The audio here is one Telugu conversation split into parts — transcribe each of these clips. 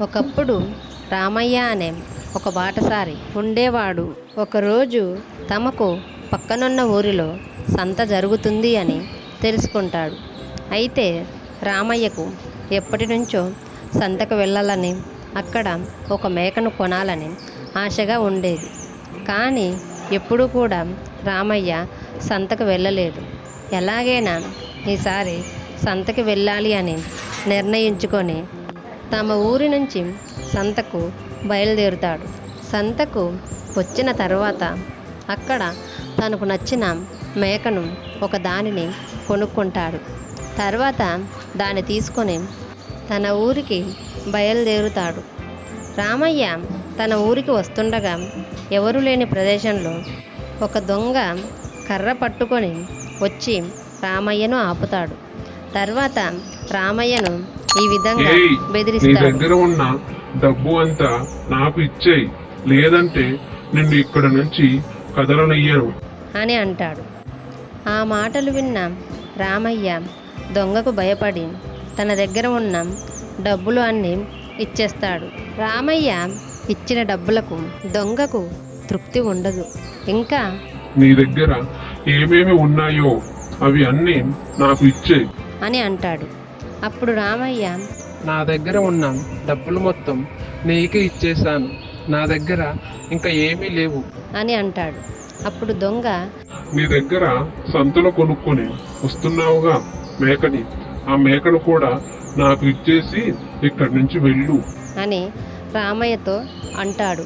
ఒకప్పుడు రామయ్య అనే ఒక బాటసారి ఉండేవాడు. ఒకరోజు తమకు పక్కనున్న ఊరిలో సంత జరుగుతుంది అని తెలుసుకుంటాడు. అయితే రామయ్యకు ఎప్పటి నుంచో సంతకు వెళ్ళాలని అక్కడ ఒక మేకను కొనాలని ఆశగా ఉండేది. కానీ ఎప్పుడూ కూడా రామయ్య సంతకు వెళ్ళలేదు. ఎలాగైనా ఈసారి సంతకి వెళ్ళాలి అని నిర్ణయించుకొని తమ ఊరి నుంచి సంతకు బయలుదేరుతాడు. సంతకు వచ్చిన తర్వాత అక్కడ తనకు నచ్చిన మేకను ఒక దానిని కొనుక్కుంటాడు. తర్వాత దాన్ని తీసుకొని తన ఊరికి బయలుదేరుతాడు. రామయ్య తన ఊరికి వస్తుండగా ఎవరు లేని ప్రదేశంలో ఒక దొంగ కర్ర పట్టుకొని వచ్చి రామయ్యను ఆపుతాడు. తర్వాత రామయ్యను ఈ విధంగా నీ బెదిరిస్తాడు. దగ్గర ఉన్న డబ్బు అంతా నాకు ఇచ్చేయి. లేదంటే నిన్ను ఇక్కడ నుంచి కదలనియ్యను అని అంటాడు. ఆ మాటలు విన్న రామయ్య దొంగకు భయపడి తన దగ్గర ఉన్న డబ్బులు అన్నీ ఇచ్చేస్తాడు. రామయ్య ఇచ్చిన డబ్బులకు దొంగకు తృప్తి ఉండదు. ఇంకా నీ దగ్గర ఏమేమి ఉన్నాయో అవి అన్నీ నాకు ఇచ్చేయి. అని అంటాడు. అప్పుడు రామయ్య నా దగ్గర ఉన్న డబ్బులు మొత్తం నీకే ఇచ్చేశాను. నా దగ్గర ఇంకా ఏమీ లేవు. అని అంటాడు. అప్పుడు దొంగ నీ దగ్గర సంతలో కొనుక్కొని వస్తున్నావుగా మేకని. ఆ మేకను కూడా నాకు ఇచ్చేసి ఇక్కడి నుంచి వెళ్ళు. అని రామయ్యతో అంటాడు.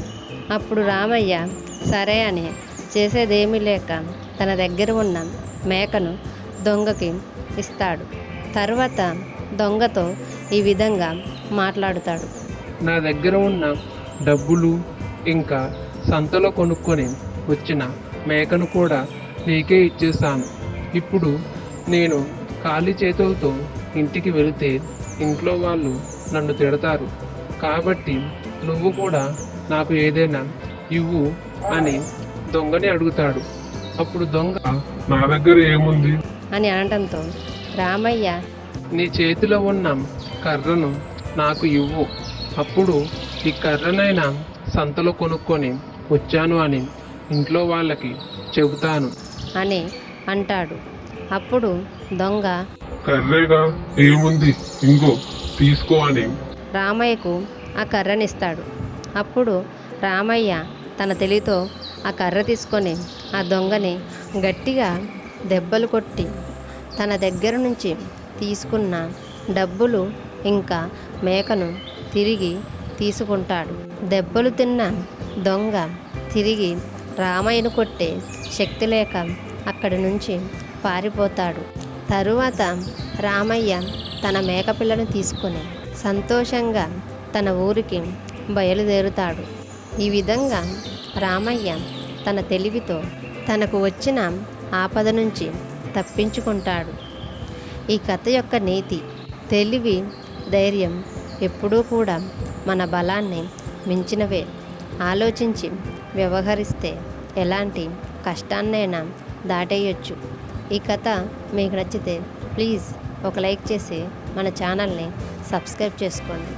అప్పుడు రామయ్య సరే అని చేసేదేమీ లేక తన దగ్గర ఉన్న మేకను దొంగకి ఇస్తాడు. తర్వాత దొంగతో ఈ విధంగా మాట్లాడుతాడు. నా దగ్గర ఉన్న డబ్బులు ఇంకా సంతలో కొనుక్కొని వచ్చిన మేకను కూడా నీకే ఇచ్చేసాను ఇప్పుడు నేను ఖాళీ చేతులతో ఇంటికి వెళితే ఇంట్లో వాళ్ళు నన్ను తిడతారు. కాబట్టి నువ్వు కూడా నాకు ఏదైనా ఇవ్వు అని దొంగని అడుగుతాడు. అప్పుడు దొంగ నా దగ్గర ఏముంది? అని అనడంతో రామయ్య నీ చేతిలో ఉన్న కర్రను నాకు ఇవ్వు. అప్పుడు ఈ కర్రనైనా సంతలో కొనుక్కొని వచ్చాను అని ఇంట్లో వాళ్ళకి చెబుతాను. అని అంటాడు. అప్పుడు దొంగ కర్రేగా ఏముంది? ఇంగో తీసుకో అని. రామయ్యకు ఆ కర్రనిస్తాడు. అప్పుడు రామయ్య తన తెలితో ఆ కర్ర తీసుకొని ఆ దొంగని గట్టిగా దెబ్బలు కొట్టి తన దగ్గర నుంచి తీసుకున్న డబ్బులు ఇంకా మేకను తిరిగి తీసుకుంటాడు. దెబ్బలు తిన్న దొంగ తిరిగి రామయ్యను కొట్టే శక్తి లేక అక్కడి నుంచి పారిపోతాడు. తరువాత రామయ్య తన మేకపిల్లను తీసుకొని సంతోషంగా తన ఊరికి బయలుదేరుతాడు. ఈ విధంగా రామయ్య తన తెలివితో తనకు వచ్చిన ఆపద నుంచి తప్పించుకుంటాడు. ఈ కథ యొక్క నీతి తెలివి ధైర్యం ఎప్పుడూ కూడా మన బలాన్ని మించినవే. ఆలోచించి వ్యవహరిస్తే ఎలాంటి కష్టాన్నైనా దాటేయచ్చు. ఈ కథ మీకు నచ్చితే ప్లీజ్ ఒక లైక్ చేసి మన ఛానల్ని సబ్స్క్రైబ్ చేసుకోండి.